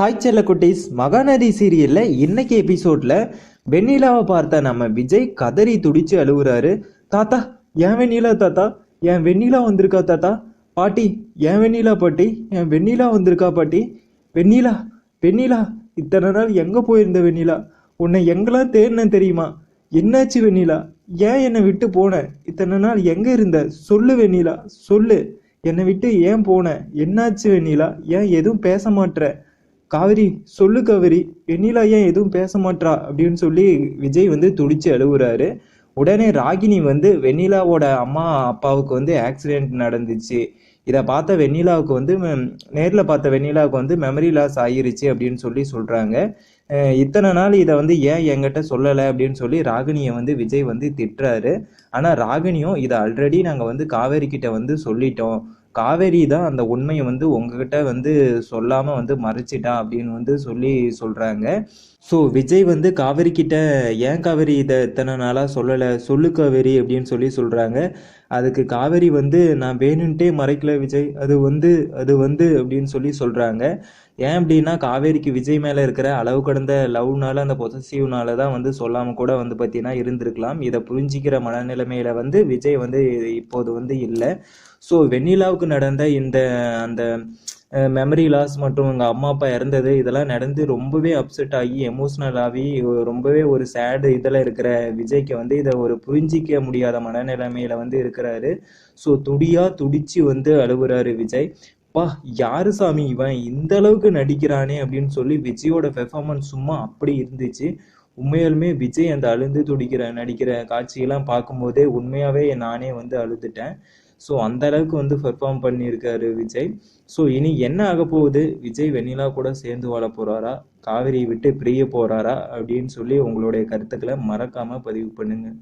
Hi செல்ல குட்டீஸ் மகாநதி சீரியலில் இன்னைக்கு எபிசோடில் வெண்ணிலாவை பார்த்த நம்ம விஜய் கதறி துடிச்சு அழுகுறாரு தாத்தா ஏன் வெண்ணிலா தாத்தா? என் வெண்ணிலா வந்திருக்கா தாத்தா? பாட்டி என் வெண்ணிலா பாட்டி? என் வெண்ணிலா வந்திருக்கா பாட்டி? வெண்ணிலா வெண்ணிலா இத்தனை நாள் எங்கே போயிருந்த வெண்ணிலா? உன்னை எங்கெல்லாம் தேடினேன் தெரியுமா? என்னாச்சு வெண்ணிலா? ஏன் என்னை விட்டு போன? இத்தனை நாள் எங்கே இருந்த? சொல்லு வெண்ணிலா சொல்லு. என்னை விட்டு ஏன் போன? என்னாச்சு வெண்ணிலா? ஏன் எதுவும் பேச மாட்டேற காவிரி சொல்லு காவிரி வெண்ணிலா ஏன் எதுவும் பேச மாட்றா? அப்படின்னு சொல்லி விஜய் வந்து துடிச்சு அழுகுறாரு உடனே ராகினி வந்து வெண்ணிலாவோட அம்மா அப்பாவுக்கு வந்து ஆக்சிடென்ட் நடந்துச்சு. இதை பார்த்த வெண்ணிலாவுக்கு வந்து நேரில் பார்த்த வெண்ணிலாவுக்கு வந்து மெமரி லாஸ் ஆயிருச்சு அப்படின்னு சொல்லி சொல்கிறாங்க இத்தனை நாள் இதை வந்து ஏன் என்கிட்ட சொல்லலை அப்படின்னு சொல்லி ராகினியை வந்து விஜய் வந்து திட்டுறாரு. ஆனால் ராகினியும் இதை ஆல்ரெடி நாங்கள் வந்து காவேரி கிட்ட வந்து சொல்லிட்டோம். காவேரி தான் அந்த உண்மையை வந்து உங்ககிட்ட வந்து சொல்லாமல் வந்து மறைச்சிட்டா அப்படின்னு வந்து சொல்லி சொல்கிறாங்க ஸோ விஜய் வந்து காவேரி கிட்ட ஏன் காவேரி இதை இத்தனை நாளாக சொல்லலை? சொல்லு காவேரி அப்படின்னு சொல்லி சொல்கிறாங்க அதுக்கு காவேரி வந்து நான் வேணும்ன்ட்டே மறைக்கல விஜய். அது வந்து அது வந்து அப்படின்னு சொல்லி சொல்கிறாங்க ஏன் அப்படின்னா காவேரிக்கு விஜய் மேலே இருக்கிற அளவு கடந்த லவ்னால அந்த பொசசிவ்னால தான் வந்து சொல்லாமல் கூட வந்து பார்த்தீங்கன்னா இருந்திருக்கலாம். இதை புரிஞ்சிக்கிற மனநிலைமையில வந்து விஜய் வந்து இப்போது வந்து இல்லை. ஸோ வெண்ணிலாவுக்கு நடந்த இந்த அந்த மெமரி லாஸ் மற்றும் எங்கள் அம்மா அப்பா இறந்தது இதெல்லாம் நடந்து ரொம்பவே அப்செட் ஆகி எமோஷ்னல் ஆகி ரொம்பவே ஒரு சேடு இதில் இருக்கிற விஜய்க்கு வந்து இதை ஒரு புரிஞ்சிக்க முடியாத மனநிலைமையில வந்து இருக்கிறாரு. ஸோ துடியாக துடிச்சு வந்து அழுகுறாரு விஜய். பா யாரு சாமி இவன்? இந்த அளவுக்கு நடிக்கிறானே அப்படின்னு சொல்லி விஜயோட பெர்ஃபார்மன்ஸ் சும்மா அப்படி இருந்துச்சு. உண்மையாலுமே விஜய் அந்த அழுந்து துடிக்கிற நடிக்கிற காட்சியெல்லாம் பார்க்கும்போதே உண்மையாகவே நானே வந்து அழுதுட்டேன். ஸோ அந்த அளவுக்கு வந்து பெர்ஃபார்ம் பண்ணியிருக்காரு விஜய். ஸோ இனி என்ன ஆக போகுது? விஜய் வெண்ணிலா கூட சேர்ந்து வாழ போகிறாரா காவிரியை விட்டு பிரிய போகிறாரா அப்படின்னு சொல்லி உங்களுடைய கருத்துக்களை மறக்காமல் பதிவு பண்ணுங்கள்